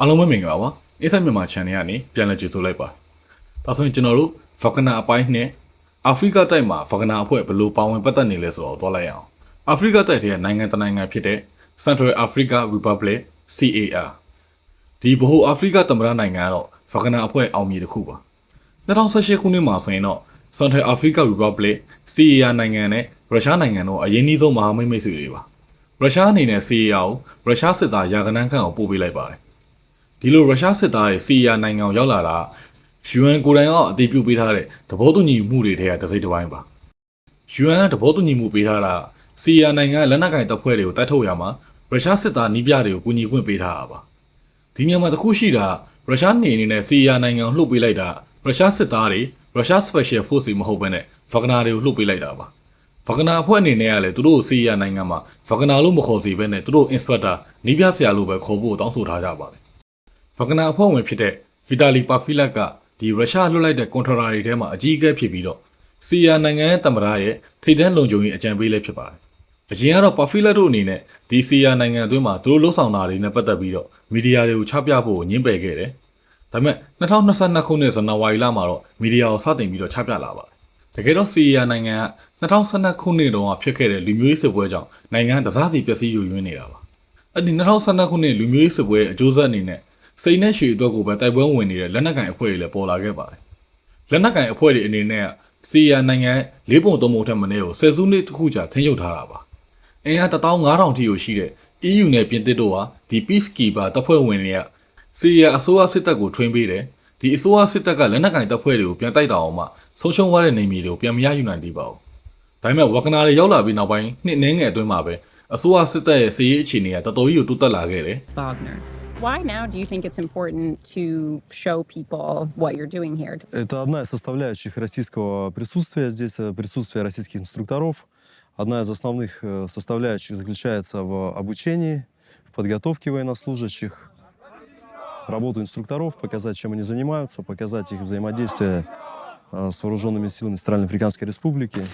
အားလုံးပဲမင်္ဂလာပါ။ Inside မြန်မာ Channel ကနေပြန်လည်ကြိုဆိုလိုက်ပါ။ဒါဆိုရင်ကျွန်တော်တို့ Wagner အပိုင်းနဲ့အာဖရိကတိုက်မှာ Wagner အဖွဲ့ဘယ်လိုပါဝင်ပတ်သက်နေလဲဆိုတော့တွားလိုက်အောင်။အာဖရိကတိုက်ရဲ့နိုင်ငံတစ်နိုင်ငံဖြစ်တဲ့ Central Africa Republic CAR ဒီဗဟိုအာဖရိကသမ္မတနိုင်ငံကတော့ Wagner အဖွဲ့အောင်မြေတစ်ခုပါ။2018ခုနှစ်မှာဆိုရင်တော့ Central Africa Republic CAR နိုင်ငံနဲ့ရုရှားနိုင်ငံတို့အရင်နှီးဆုံးမဟာမိတ်မိတ်ဆွေတွေပါ။ရုရှားအနေနဲ့ CAR ကိုရုရှားစစ်သားရာခိုင်နှန်းခန့်အောင်ပို့ပေးလိုက်ပါတယ်။ ဒီလိုရုရှားစစ်သားတွေစီရီယာနိုင်ငံကိုရောက်လာတာယူအန်ကိုယ်တိုင်ကအတည်ပြုပေးထားတဲ့သဘောတူညီမှုတွေထဲကတစ်စိတ်တစ်ပိုင်းပါယူအန်ကသဘောတူညီမှုပေးထားတာစီရီယာနိုင်ငံကလက်နက်ကင်တပ်ဖွဲ့တွေကိုတိုက်ထုတ်ရမှာရုရှားစစ်သားနီးပြတွေကိုကူညီခွင့်ပေးထားတာပါဒီညမှာတစ်ခုရှိတာရုရှားနေအနေနဲ့စီရီယာနိုင်ငံကိုလှုပ်ပေးလိုက်တာရုရှားစစ်သားတွေရုရှား special force တွေမဟုတ်ဘဲနဲ့ဗဂနာတွေကိုလှုပ်ပေးလိုက်တာပါဗဂနာအဖွဲ့အနေနဲ့ကလည်းသူတို့ကိုစီရီယာနိုင်ငံမှာဗဂနာလို့မခေါ်စီဘဲနဲ့သူတို့ inspector နီးပြဆရာလို့ပဲခေါ်ဖို့တောင်းဆိုထားကြပါတယ် ဗဂနာအဖွဲ့ဝင်ဖြစ်တဲ့ဗီတာလီပါဖီလတ်ကဒီရုရှားလွတ်လိုက်တဲ့ကွန်ထရာတွေထဲမှာအကြီးအကဲဖြစ်ပြီးတော့စီယာနိုင်ငံရဲ့တမရရဲ့ထိပ်တန်းလုံခြုံရေးအကြံပေးလည်းဖြစ်ပါတယ်။အရင်ကတော့ပါဖီလတ်တို့အနေနဲ့ဒီစီယာနိုင်ငံအတွင်းမှာသူတို့လှုပ်ဆောင်တာတွေနဲ့ပတ်သက်ပြီးတော့မီဒီယာတွေကိုချပြဖို့ညှင်းပယ်ခဲ့တယ်။ဒါပေမဲ့2022ခုနှစ်ဇန်နဝါရီလမှာတော့မီဒီယာကိုစတင်ပြီးတော့ချပြလာပါတယ်။တကယ်တော့စီယာနိုင်ငံက2012ခုနှစ်တုန်းကဖြစ်ခဲ့တဲ့လူမျိုးရေးစစ်ပွဲကြောင့်နိုင်ငံတစားစီပျက်စီးယိုယွင်းနေတာပါ။အဲ့ဒီ2012ခုနှစ်လူမျိုးရေးစစ်ပွဲရဲ့အကျိုးဆက်အနေနဲ့ စိန်နဲ့ရွှေအတွက်ကိုပဲတိုက်ပွဲဝင်နေတဲ့လက်နက်ကင်အဖွဲ့တွေလည်းပေါ်လာခဲ့ပါတယ်။လက်နက်ကင်အဖွဲ့တွေအနေနဲ့စီယာနိုင်ငံလေးပုံသုံးပုံထက်မနည်းကိုဆယ်စုနှစ်တစ်ခုကြာထိန်းချုပ်ထားတာပါ။အင်အား15000ထိကိုရှိတဲ့ EU နဲ့ပြင်သစ်တို့ဟာဒီ Peacekeeper တပ်ဖွဲ့ဝင်တွေကစီယာအစိုးရစစ်တပ်ကိုထွင်းပေးတယ်။ဒီအစိုးရစစ်တပ်ကလက်နက်ကင်တပ်ဖွဲ့တွေကိုပြန်တိုက်တာအောင်မှဆုံးရှုံးသွားတဲ့နေမြေတွေကိုပြန်မရယူနိုင်သေးပါဘူး။ဒါပေမဲ့ဝကနာတွေရောက်လာပြီးနောက်ပိုင်းနှစ်နှင်းငယ်အတွင်းမှာပဲအစိုးရစစ်တပ်ရဲ့စီရေးအခြေအနေကတော်တော်ကြီးကိုတိုးတက်လာခဲ့တယ်။ Wagner. Это одна из составляющих российского присутствия здесь, э, присутствие российских инструкторов. Одна из основных э, составляющих заключается в обучении, в подготовке военнослужащих, работу инструкторов, показать, чем они занимаются, показать их взаимодействие э, с вооруженными силами Центральноафриканской Республики.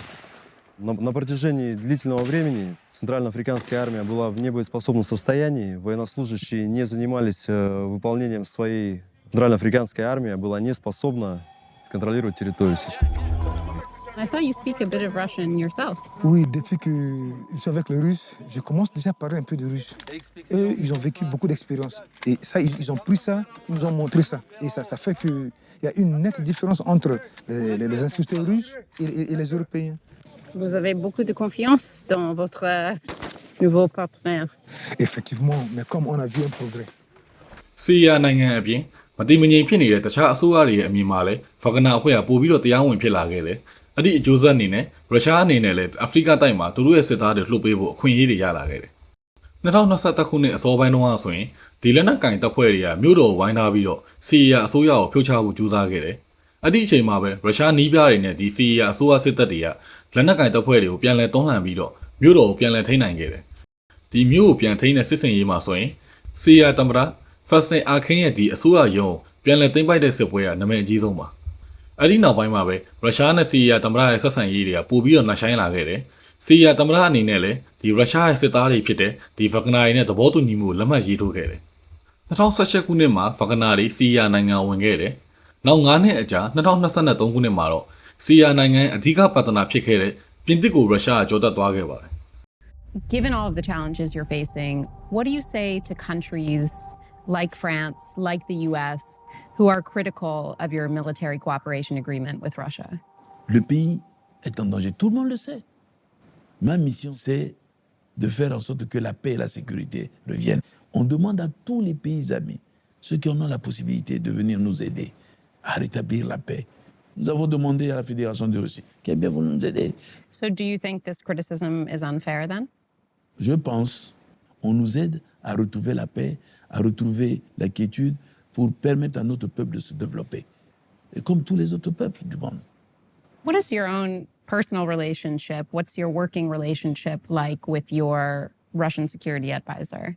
На, на протяжении длительного времени Центральноафриканская армия была в небоеспособном состоянии. Военнослужащие не занимались э, выполнением своей... Центральноафриканская армия была не способна контролировать территорию сейчас. I saw you speak a bit of Russian yourself. Oui, depuis que je suis avec les Russes, je commence déjà à parler un peu de russe. Eux, ils ont vécu beaucoup d'expériences. Et ça, ils, ils ont pris ça, ils nous ont montré ça. Et ça, ça fait qu'il y a une nette différence entre les, les- les russes et, et- et les Européens. Vous avez beaucoup de confiance dans votre euh, nouveau partenaire. Effectivement, mais comme on a vu un progrès. စီရီယာနိုင်ငံအပြင်မတိမငြိမ်ဖြစ်နေတဲ့တခြားအစိုးရတွေရဲ့အမြင်မှာလည်းဖဂနာအဖွဲ့ကပို့ပြီးတော့တရားဝင်ဖြစ်လာခဲ့တယ်။အဲ့ဒီအကျိုးဆက်အနေနဲ့ရုရှားအနေနဲ့လည်းအာဖရိကတိုက်မှာသူတို့ရဲ့စစ်သားတွေလှုပ်ပေးဖို့အခွင့်အရေးတွေရလာခဲ့တယ်။2021ခုနှစ်အစောပိုင်းတုန်းကဆိုရင်ဒီလက်နက်ကင်တပ်ဖွဲ့တွေကမြို့တော်ကိုဝိုင်းထားပြီးတော့စီရီယာအစိုးရကိုဖြုတ်ချဖို့ကြိုးစားခဲ့တယ်။အဲ့ဒီအချိန်မှာပဲရုရှားနီးပြားတွေနဲ့ဒီစီရီယာအစိုးရစစ်တပ်တွေက လက်နက်ကင်တပ်ဖွဲ့တွေကိုပြန်လည်တွန်းလှန်ပြီးတော့မြို့တော်ကိုပြန်လည်ထိန်းနိုင်ခဲ့တယ်။ဒီမျိုးကိုပြန်ထိန်းတဲ့စစ်စင်ရေးမှာဆိုရင်စီယာတမရာဖက်စင်အာခင်းရဲ့ဒီအစိုးရယုံပြန်လည်သိမ်းပိုက်တဲ့စစ်ပွဲကနာမည်အကြီးဆုံးပါအဲ့ဒီနောက်ပိုင်းမှာပဲရုရှားနဲ့စီယာတမရာရဲ့ဆက်ဆံရေးတွေကပို့ပြီးတော့နှဆိုင်လာခဲ့တယ်စီယာတမရာအနေနဲ့လည်းဒီရုရှားရဲ့စစ်သားတွေဖြစ်တဲ့ဒီဗဂနာတွေနဲ့သဘောတူညီမှုကိုလက်မှတ်ရေးထိုးခဲ့တယ်2018ခုနှစ်မှာဗဂနာတွေစီယာနိုင်ငံဝင်ခဲ့တယ်နောက်9နှစ်အကြာ2023ခုနှစ်မှာတော့ စီယာနိုင်ငံအဓိကပတ်သက်နာဖြစ်ခဲ့တဲ့ပြင်သစ်ကိုရုရှားကကြော်တက်သွားခဲ့ပါတယ် Given all of the challenges you're facing, what do you say to countries like France, like the US, who are critical of your military cooperation agreement with Russia? Le pays est en danger. Tout le monde le sait. Ma mission, c'est de faire en sorte que la paix et la sécurité reviennent. On demande à tous les pays amis, ceux qui en ont la possibilité de venir nous aider à rétablir la paix. nous avons demandé à la Fédération de Russie qu'elle bien voulu nous aider. So, do you think this criticism is unfair then? Je pense on nous aide à retrouver la paix, à retrouver la quiétude pour permettre à notre peuple de se développer. Et comme tous les autres peuples du monde. What is your own personal relationship? What's your working relationship like with your Russian security advisor?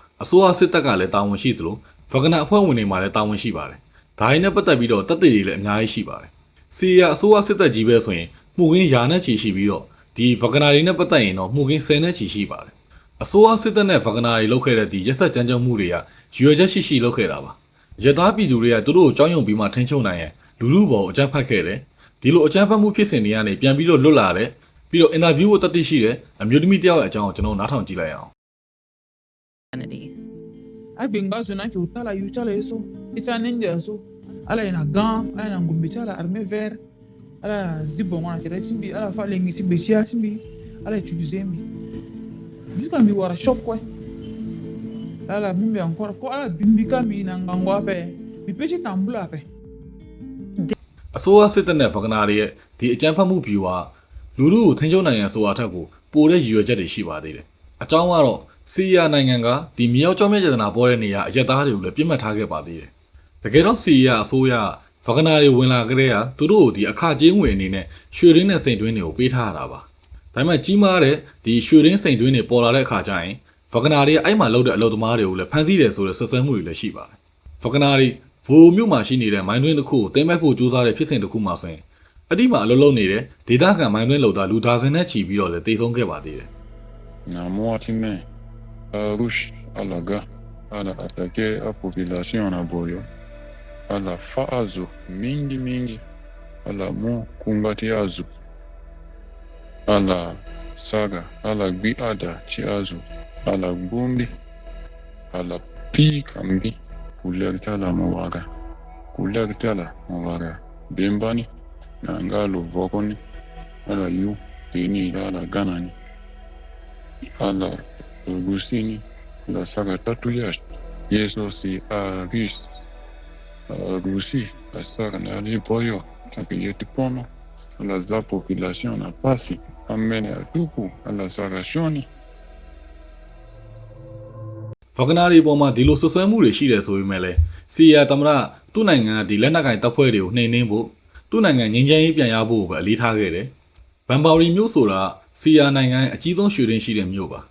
အစိုးရစစ်တပ်ကလည်းတာဝန်ရှိသလိုဗဂနာအဖွဲ့ဝင်တွေမှာလည်းတာဝန်ရှိပါတယ်ဒါတွေနဲ့ပတ်သက်ပြီးတော့တပ်တွေတွေလည်းအများကြီးရှိပါတယ်စီးရီးယားအစိုးရစစ်တပ်ကြီးပဲဆိုရင်မှုခင်းယာနဲ့ချီရှိပြီးတော့ဒီဗဂနာတွေနဲ့ပတ်သက်ရင်တော့မှုခင်း10နဲ့ချီရှိပါတယ်အစိုးရစစ်တပ်နဲ့ဗဂနာတွေလုပ်ခဲ့တဲ့ဒီရက်ဆက်ကြမ်းကြုတ်မှုတွေကရွေချက်ရှိရှိလုပ်ခဲ့တာပါရသားပြည်သူတွေကသူတို့ကိုကြောင်းယုံပြီးမှထိန်းချုပ်နိုင်ရင်လူလူပေါ်အကြမ်းဖက်ခဲ့တယ်ဒီလိုအကြမ်းဖက်မှုဖြစ်စဉ်တွေကနေပြန်ပြီးတော့လွတ်လာတယ်ပြီးတော့အင်တာဗျူးကိုတတ်သိရှိတယ်အမျိုးသမီးတယောက်ရဲ့အကြောင်းကိုကျွန်တော်နားထောင်ကြည့်လိုက်အောင် Kennedy. Ai benga so na kyauta la yu chala yeso ita ninja so ala ina gam ala ina ngumbi chala arme ver ala zibo ngwana kira chimbi ala fa lengi simbi chia chimbi ala utilize mbi Jusqu'à mi wara shop kwe ala mimbi encore ko ala bimbi ka mi na ngangwa pe mi pechi tambula pe အစိုးရစစ်တပ်နဲ့ဗဂနာတွေရဲ့ဒီအကြမ်းဖက်မှုဗျူဟာလူလူကိုထိန်းချုပ်နိုင်ရန်ဆိုတာထက်ကိုပိုတဲ့ရည်ရွယ်ချက်တွေရှိပါသေးတယ်အကြောင်းကတော့ စီးရီးယားနိုင်ငံကဒီမြောက်ကျောင်းမြတ်ကျဒနာပေါ်တဲ့နေရာအရက်သားတွေကိုလည်းပြစ်မှတ်ထားခဲ့ပါသေးတယ်တကယ်တော့စီးရီးယားအစိုးရဗဂနာတွေဝင်လာကြတဲ့ကသူတို့ကိုဒီအခကြေးငွေအနေနဲ့ရွှေရင်းနဲ့စိန်တွင်းတွေကိုပေးထားရတာပါဒါပေမဲ့ကြီးမားတဲ့ဒီရွှေရင်းစိန်တွင်းတွေပေါ်လာတဲ့အခါကျရင်ဗဂနာတွေအဲ့မှာလုပ်တဲ့အလုပ်သမားတွေကိုလည်းဖမ်းဆီးတယ်ဆိုတဲ့ဆက်ဆံမှုတွေလည်းရှိပါတယ်ဗဂနာတွေဗိုလ်မြို့မှာရှိနေတဲ့မိုင်းတွင်းတစ်ခုကိုတင်မဲ့ဖို့ကြိုးစားတဲ့ဖြစ်စဉ်တစ်ခုမှဆိုရင်အတိမအလုပ်လုပ်နေတဲ့ဒေသခံမိုင်းတွင်းလုပ်သားလူဒါဇင်နဲ့ချီပြီးတော့လည်းတိတ်ဆုံးခဲ့ပါသေးတယ် na Moatime, à Rouge, à Arush alaga ana atake la population na Boyo ala fa azo mingi mingi. Ala mu kumbati azo ala saga ala gbi ada ci azo ala gbombi ala pi kambi kulertala mawaga kulertala mawaga bimbani na ngalo vokoni ala yu à ala ganani ala Gusini la saga tatu ya Yeso si Aris Rusi la saga na Liboyo Kapiyeti Pono la za population na pasi amene atuku la saga Shoni ဗဂနာတွေပေါ်မှာဒီလိုဆွဆွဲမှုတွေရှိတယ်ဆိုပေမဲ့လည်းစီရီးယားသမ္မတသူ့နိုင်ငံကဒီလက်နက်ကင်တပ်ဖွဲ့တွေကိုနှိမ်နင်းဖို့သူ့နိုင်ငံငြိမ်းချမ်းရေးပြန်ရဖို့ကိုပဲအလေးထားခဲ့တယ်။ဘန်ဘော်ရီမြို့ဆိုတာစီရီးယားနိုင်ငံရဲ့အကြီးဆုံးရွှေရင်းရှိတဲ့မြို့ပါ။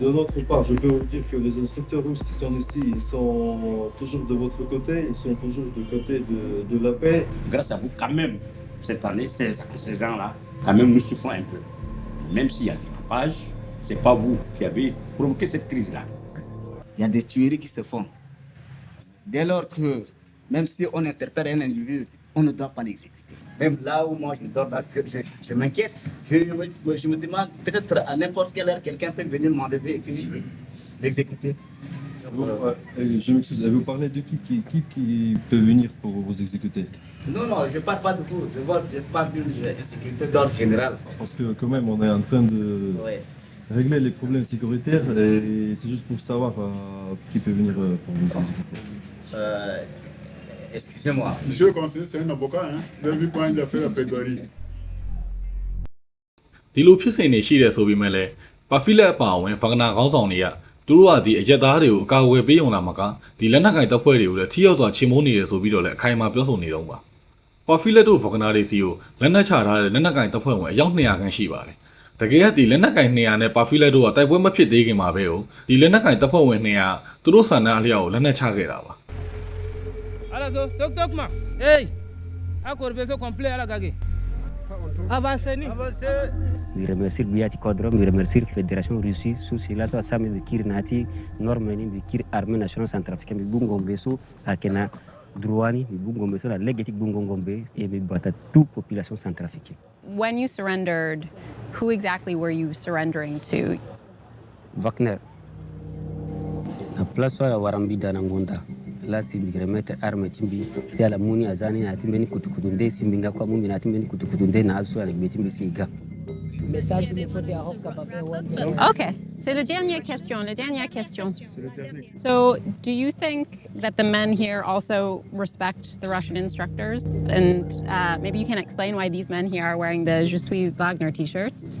de notre part, je peux vous dire que les instructeurs russes qui sont ici, ils sont toujours de votre côté, ils sont toujours du côté de, de la paix. grâce à vous, quand même, cette année, ces, ces ans-là, quand même, nous souffrons un peu. Même s'il y a des rampages, ce n'est pas vous qui avez provoqué cette crise-là. Il y a des tueries qui se font. Dès lors que, même si on interpelle un individu, on ne doit pas l'exécuter. Même là où moi je dors, là, je, je- je m'inquiète. Je, me- je me demande, peut-être à n'importe quelle heure, quelqu'un peut venir m'enlever et puis l'exécuter. Vous, euh, je m'excuse, vous parlez de qui, qui, qui, qui peut venir pour vous exécuter? Non, non, je ne parle pas de vous. Je, vois- je parle d'une sécurité d'ordre général. Parce que quand même, on est en train de Ouais. régler les problèmes sécuritaires et c'est juste pour savoir euh, qui peut venir euh, pour vous exécuter. Euh, Excusez-moi. Monsieur le conseiller, c'est un avocat, hein Vous avez vu quand il a fait la plaidoirie ဒီလိုဖြစ်စဉ်တွေရှိတယ်ဆိုပေမဲ့လည်းပါဖီလက်အပါအဝင်ဗဂနာခေါင်းဆောင်တွေကသူတို့ကဒီအရက်သားတွေကိုအကာအကွယ်ပေးုံလာမှာကဒီလက်နက်ကင်တပ်ဖွဲ့တွေကိုလည်းထိရောက်စွာချေမှုန်းနေတယ်ဆိုပြီးတော့လည်းအခိုင်အမာပြောဆိုနေတော့ပါပါဖီလက်တို့ဗဂနာတွေစီကိုလက်နက်ချထားတဲ့လက်နက်ကင်တပ်ဖွဲ့ဝင်အယောက်200ခန့်ရှိပါတယ်တကယ်ကဒီလက်နက်ကင်200နဲ့ပါဖီလက်တို့ကတိုက်ပွဲမဖြစ်သေးခင်မှာပဲ哦ဒီလက်နက်ကင်တပ်ဖွဲ့ဝင်200သူတို့ဆန္ဒအလျောက်ကိုလက်နက်ချခဲ့တာပါ ala so tok tok ma hey akor beso complet ala gage avancez ni Mi remercie Biati Kodro, mi remercie la Fédération Russie, sous cela, ça, ça, mi kir nati, normani, mi kir armée nationale centrafricaine, mi bungombe so, akena, Drouani, mi bungombe so, la légatique bungombe, et mi bata toute population centrafricaine. When you surrendered, who exactly were you surrendering to? Wagner. Na place soit la Warambi Danangonda. La simbi arme timbi si ala muni azani na timbe ni kutukutunde simbi nga kwa mumi na timbe ni kutukutunde na asu ala timbi si ga Okay, c'est la dernière question, la dernière question. So, do you think that the men here also respect the Russian instructors? And uh, maybe you can explain why these men here are wearing the Je suis Wagner t shirts?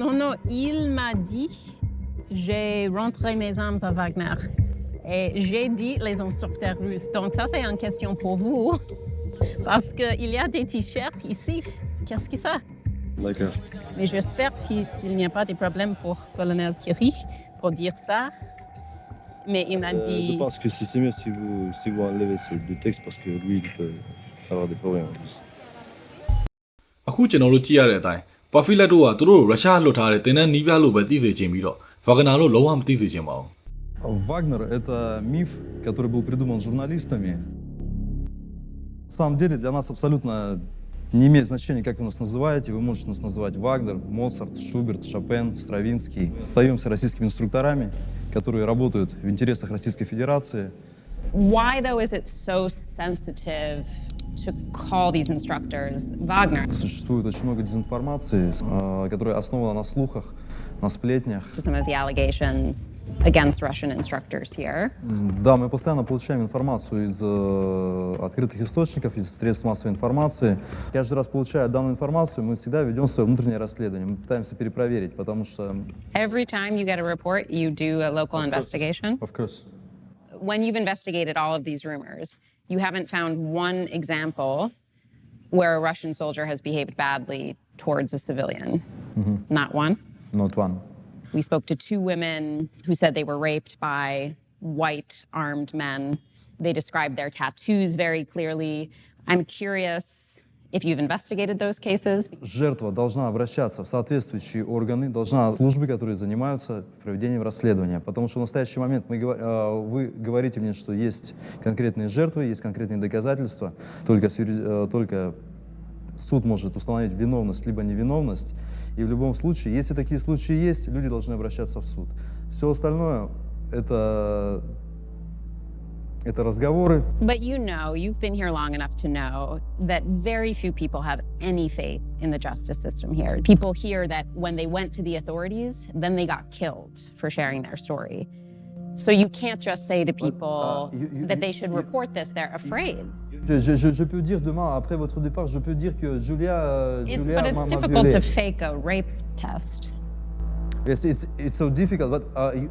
Non, non, il m'a dit j'ai rentré mes armes à Wagner. Et j'ai dit les instructeurs russes. Donc ça, c'est une question pour vous. Parce qu'il y a des t-shirts ici. Qu'est-ce que c'est D'accord. Mais j'espère qu'il qu'il n'y a pas de problème pour colonel Kiri pour dire ça. Mais il m'a Euh, dit... je pense que si c'est mieux si vous, si vous enlevez ces deux textes parce que lui, il peut avoir des problèmes. en plus. အခုကျွန်တော်တို့ကြည့်ရတဲ့အတိုင်း ပါဖီလက်တို့ကသူတို့ကိုရုရှားလွှတ်ထားတဲ့တင်တန်းနီးပြလို့ပဲသိစေချင်ပြီးတော့ဗဂနာလို့လုံးဝမသိစေချင်ပါဘူး Вагнер — это миф, который был придуман журналистами. На самом деле для нас абсолютно не имеет значения, как вы нас называете. Вы можете нас называть Вагнер, Моцарт, Шуберт, Шопен, Стравинский. Остаемся российскими инструкторами, которые работают в интересах Российской Федерации. Why, though, is it so sensitive to call these instructors Wagner? Существует очень много дезинформации, э, которая основана на слухах, на сплетнях. To some of the allegations against Russian instructors here. Да, мы постоянно получаем информацию из э, открытых источников, из средств массовой информации. Каждый раз получая данную информацию, мы всегда ведем свое внутреннее расследование. Мы пытаемся перепроверить, потому что... Every time you get a report, you do a local investigation. Of course. When you've investigated all of these rumors, you haven't found one example where a Russian soldier has behaved badly towards a civilian. Mm-hmm. Not one. Not one. We spoke to two women who said they were raped by white armed men. They described their tattoos very clearly. I'm curious Жертва должна обращаться в соответствующие органы, должна службы, которые занимаются проведением расследования. Потому что в настоящий момент мы, э, вы говорите мне, что есть конкретные жертвы, есть конкретные доказательства. Только, э, только суд может установить виновность либо невиновность. И в любом случае, если такие случаи есть, люди должны обращаться в суд. Все остальное это, это разговоры, But you know, you've been here long enough to know that very few people have any faith in the justice system here. People hear that when they went to the authorities, then they got killed for sharing their story. So you can't just say to people you- you- that they you- should you- report this, they're afraid. Je, je- je- je peux dire demain, après votre départ, je peux dire que Julia, euh, It's, Julia but it's m'a- m'a difficult violé. to fake a rape test. Yes, it's, it's so difficult, but uh, you,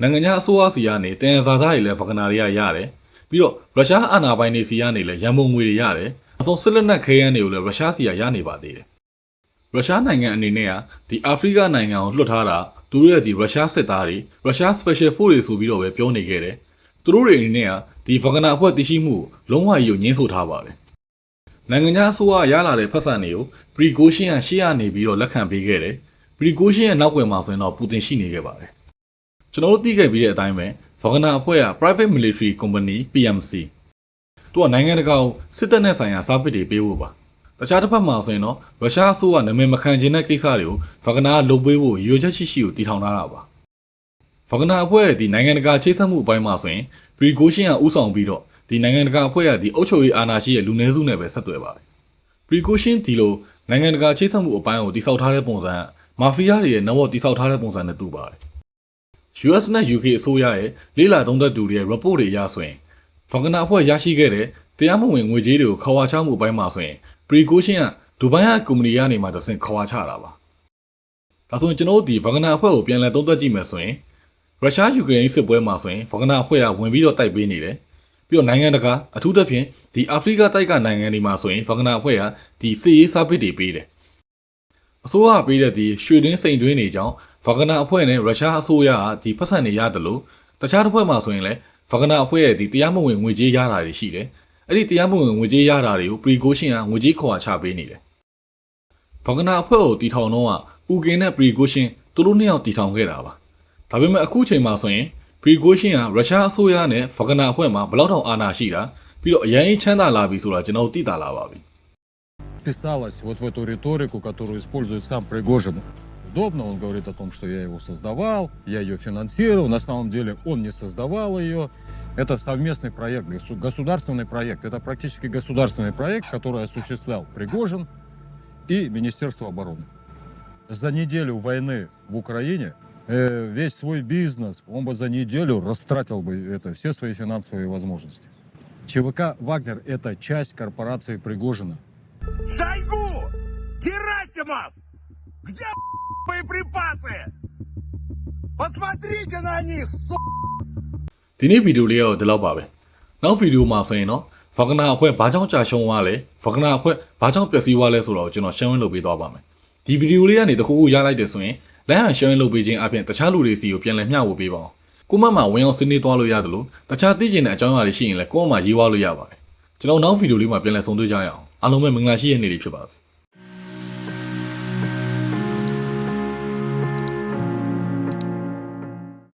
နိုင်ငံခြားအစိုးရစီကနေတင်ရစာသားတွေလည်းဗဂနာတွေကရတယ်ပြီးတော့ရုရှားအာဏာပိုင်တွေစီကနေလည်းရန်ပုံငွေတွေရတယ်အစုံစစ်လက်နက်ခဲယမ်းတွေကိုလည်းရုရှားစီကရနေပါသေးတယ်ရုရှားနိုင်ငံအနေနဲ့ကဒီအာဖရိကနိုင်ငံကိုလွှတ်ထားတာသူတို့ရဲ့ဒီရုရှားစစ်သားတွေရုရှား special force တွေဆိုပြီးတော့ပဲပြောနေခဲ့တယ်သူတို့တွေအနေနဲ့ကဒီဗဂနာအဖွဲ့တရှိမှုကိုလုံးဝရုံငင်းဆိုထားပါတယ်နိုင်ငံခြားအစိုးရရလာတဲ့ဖက်ဆန်တွေကိုပရီကိုရှင်းကရှေ့ကနေပြီးတော့လက်ခံပေးခဲ့တယ်ပရီကိုရှင်းရဲ့နောက်ွယ်မှာဆိုရင်တော့ပူတင်ရှိနေခဲ့ပါတယ် ကျွန်တော်တို့သိခဲ့ပြီးတဲ့အတိုင်းပဲဗဂနာအဖွဲ့က private military company PMC သူကနိုင်ငံတကာကိုစစ်တပ်နဲ့ဆိုင်ရာစားပစ်တွေပေးဖို့ပါတခြားတစ်ဖက်မှာဆိုရင်တော့ရုရှားအစိုးရနာမည်မခံချင်တဲ့ကိစ္စတွေကိုဗဂနာကလုပ်ပေးဖို့ရွေချက်ရှိရှိကိုတည်ထောင်ထားတာပါဗဂနာအဖွဲ့ရဲ့ဒီနိုင်ငံတကာချိတ်ဆက်မှုအပိုင်းမှာဆိုရင်ပရီကိုရှင်းကဥဆောင်ပြီးတော့ဒီနိုင်ငံတကာအဖွဲ့ရဲ့ဒီအုပ်ချုပ်ရေးအာဏာရှိရဲ့လူနည်းစုနဲ့ပဲဆက်သွယ်ပါတယ်ပရီကိုရှင်းဒီလိုနိုင်ငံတကာချိတ်ဆက်မှုအပိုင်းကိုတည်ဆောက်ထားတဲ့ပုံစံကမာဖီးယားတွေရဲ့နောက်ဝတည်ဆောက်ထားတဲ့ပုံစံနဲ့တူပါတယ် US နဲ့ UK အစိုးရရဲ့လေးလာသုံးသက်သူတွေရဲ့ report တွေအရဆိုရင်ဗဂနာအဖွဲ့ရရှိခဲ့တဲ့တရားမဝင်ငွေကြေးတွေကိုခွာချမှုအပိုင်းမှာဆိုရင်ပရီကိုရှင်ကဒူဘိုင်းကကုမ္ပဏီကနေမှတဆင့်ခွာချတာပါဒါဆိုရင်ကျွန်တော်တို့ဒီဗဂနာအဖွဲ့ကိုပြန်လည်သုံးသပ်ကြည့်မယ်ဆိုရင်ရုရှားယူကရိန်းစစ်ပွဲမှာဆိုရင်ဗဂနာအဖွဲ့ကဝင်ပြီးတော့တိုက်ပေးနေတယ်ပြီးတော့နိုင်ငံတကာအထူးသဖြင့်ဒီအာဖရိကတိုက်ကနိုင်ငံတွေမှာဆိုရင်ဗဂနာအဖွဲ့ကဒီစစ်ရေးစားပစ်တွေပေးတယ်အစိုးရကပေးတဲ့ဒီရွှေတွင်းစိန်တွင်းတွေကြောင့် ဗဂနာအဖွဲ့နဲ့ရုရှားအစိုးရကဒီဖက်ဆန်တွေရတယ်လို့တခြားတစ်ဖွဲ့မှာဆိုရင်လည်းဗဂနာအဖွဲ့ရဲ့ဒီတရားမဝင်ငွေကြေးရတာတွေရှိတယ်အဲ့ဒီတရားမဝင်ငွေကြေးရတာတွေကိုပရီကိုရှင်ကငွေကြေးခွာချပေးနေတယ်ဗဂနာအဖွဲ့ကိုတီထောင်တော့ကဥကင်းနဲ့ပရီကိုရှင်သူတို့နှစ်ယောက်တီထောင်ခဲ့တာပါဒါပေမဲ့အခုချိန်မှာဆိုရင်ပရီကိုရှင်ကရုရှားအစိုးရနဲ့ဗဂနာအဖွဲ့မှာဘယ်လောက်တောင်အာဏာရှိတာပြီးတော့အရင်ချမ်းသာလာပြီဆိုတာကျွန်တော်သိတာလာပါပြီ вписалась вот в эту риторику, которую использует сам Пригожин. Удобно, он говорит о том, что я его создавал, я ее финансировал. На самом деле он не создавал ее. Это совместный проект, госу- государственный проект. Это практически государственный проект, который осуществлял Пригожин и Министерство обороны. За неделю войны в Украине э, весь свой бизнес, он бы за неделю растратил бы это, все свои финансовые возможности. ЧВК «Вагнер» — это часть корпорации Пригожина. Шойгу! Герасимов! Где боеприпасы? Посмотрите на них, су***! ဒီနေ့ဗီဒီယိုလေးကတော့ဒီလောက်ပါပဲနောက်ဗီဒီယိုမှာဆိုရင်တော့ဗဂနာအဖွဲ့ဘာကြောင့်ကြာရှုံးသွားလဲဗဂနာအဖွဲ့ဘာကြောင့်ပျက်စီးသွားလဲဆိုတော့ကျွန်တော်ရှင်းလင်းလုပ်ပေးသွားပါမယ်ဒီဗီဒီယိုလေးကနေတခုခုရလိုက်တယ်ဆိုရင်လက်ဟန်ရှင်းလင်းလုပ်ပေးခြင်းအပြင်တခြားလူတွေစီကိုပြန်လည်မျှဝေပေးပါအောင်ကိုမတ်မှာဝင်အောင်စနေသွားလို့ရတယ်လို့တခြားသိကျင်တဲ့အကြောင်းအရာတွေရှိရင်လည်းကိုမတ်မှာရေးသွားလို့ရပါတယ်ကျွန်တော်နောက်ဗီဒီယိုလေးမှာပြန်လည်ဆုံတွေ့ကြရအောင်အားလုံးပဲမင်္ဂလာရှိတဲ့နေ့တွေဖြစ်ပါစေ